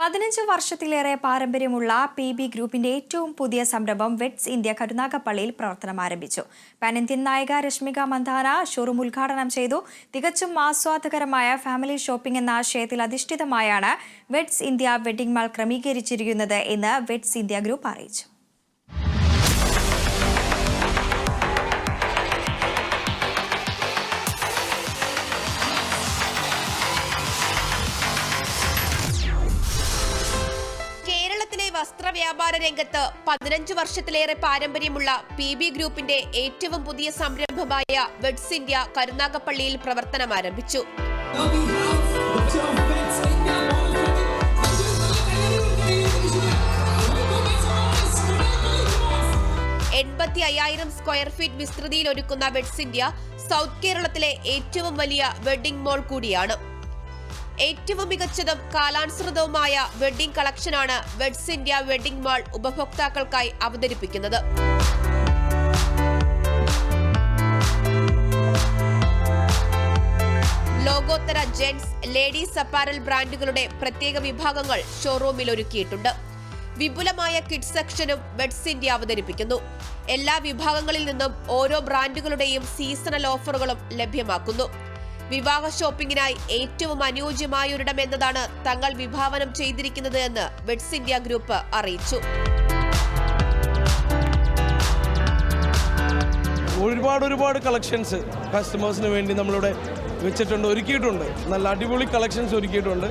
പതിനഞ്ച് വർഷത്തിലേറെ പാരമ്പര്യമുള്ള പി ബി ഗ്രൂപ്പിന്റെ ഏറ്റവും പുതിയ സംരംഭം വെറ്റ്സ് ഇന്ത്യ കരുനാഗപ്പള്ളിയിൽ പ്രവർത്തനം ആരംഭിച്ചു. പാനന്ത്യൻ നായിക രശ്മിക മന്ദാന ഷോറൂം ഉദ്ഘാടനം ചെയ്തു. തികച്ചും ആസ്വാദകരമായ ഫാമിലി ഷോപ്പിംഗ് എന്ന ആശയത്തിൽ അധിഷ്ഠിതമായാണ് വെറ്റ്സ് ഇന്ത്യ വെഡിംഗ് മാൾ ക്രമീകരിച്ചിരിക്കുന്നത് എന്ന് വെറ്റ്സ് ഇന്ത്യ ഗ്രൂപ്പ് അറിയിച്ചു. വസ്ത്രവ്യാപാര രംഗത്ത് പതിനഞ്ച് വർഷത്തിലേറെ പാരമ്പര്യമുള്ള പി ബി ഗ്രൂപ്പിന്റെ ഏറ്റവും പുതിയ സംരംഭമായ വെഡ്സ് ഇന്ത്യ കരുനാഗപ്പള്ളിയിൽ പ്രവർത്തനം ആരംഭിച്ചു. എൺപത്തി അയ്യായിരം സ്ക്വയർ ഫീറ്റ് വിസ്തൃതിയിൽ ഒരുക്കുന്ന വെഡ്സ് ഇന്ത്യ സൗത്ത് കേരളത്തിലെ ഏറ്റവും വലിയ വെഡ്ഡിംഗ് മോൾ കൂടിയാണ്. ഏറ്റവും മികച്ചതും കാലാനുസൃതവുമായ വെഡ്ഡിംഗ് കളക്ഷനാണ് വെഡ്സ് ഇന്ത്യ വെഡ്ഡിംഗ് മാൾ ഉപഭോക്താക്കൾക്കായി അവതരിപ്പിക്കുന്നത്. ലോകോത്തര ജെന്റ്സ് ലേഡീസ് അപ്പാരൽ ബ്രാൻഡുകളുടെ പ്രത്യേക വിഭാഗങ്ങൾ ഷോറൂമിൽ ഒരുക്കിയിട്ടുണ്ട്. വിപുലമായ കിഡ് സെക്ഷനും വെഡ്സ് ഇന്ത്യ അവതരിപ്പിക്കുന്നു. എല്ലാ വിഭാഗങ്ങളിൽ നിന്നും ഓരോ ബ്രാൻഡുകളുടെയും സീസണൽ ഓഫറുകളും ലഭ്യമാക്കുന്നു. വിവാഹ ഷോപ്പിംഗിനായി ഏറ്റവും അനുയോജ്യമായ ഒരിടം എന്നതാണ് തങ്ങൾ വിഭാവനം ചെയ്തിരിക്കുന്നത് എന്ന് വെഡ്സ് ഇന്ത്യ ഗ്രൂപ്പ് അറിയിച്ചു. ഒരുപാട് ഒരുപാട് കളക്ഷൻസ് കസ്റ്റമേഴ്സിന് വേണ്ടി നമ്മളിവിടെ വെച്ചിട്ടുണ്ട് ഒരുക്കിയിട്ടുണ്ട്. നല്ല അടിപൊളി കളക്ഷൻസ് ഒരുക്കിയിട്ടുണ്ട്.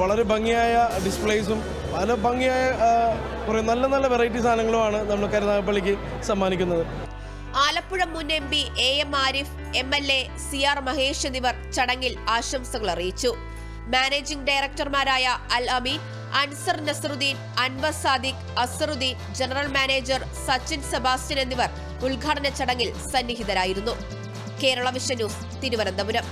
വളരെ ഭംഗിയായ ഡിസ്പ്ലേസും പല ഭംഗിയായ കുറേ നല്ല നല്ല വെറൈറ്റി സാധനങ്ങളുമാണ് നമ്മൾ കരുനാഗപ്പള്ളിക്ക് സമ്മാനിക്കുന്നത്. ആലപ്പുഴ മുൻ M P A M Arif M L A C R Mahesh എന്നിവർ ചടങ്ങിൽ ആശംസകൾ അറിയിച്ചു. Managing ഡയറക്ടർമാരായ Al Ameen Ansar Nasaruddin Anwar Sadiq Azaruddin general manager Sachin Sebastian എന്നിവർ ഉദ്ഘാടന ചടങ്ങിൽ സന്നിഹിതരായിരുന്നു. Kerala vision news Thiruvananthapuram.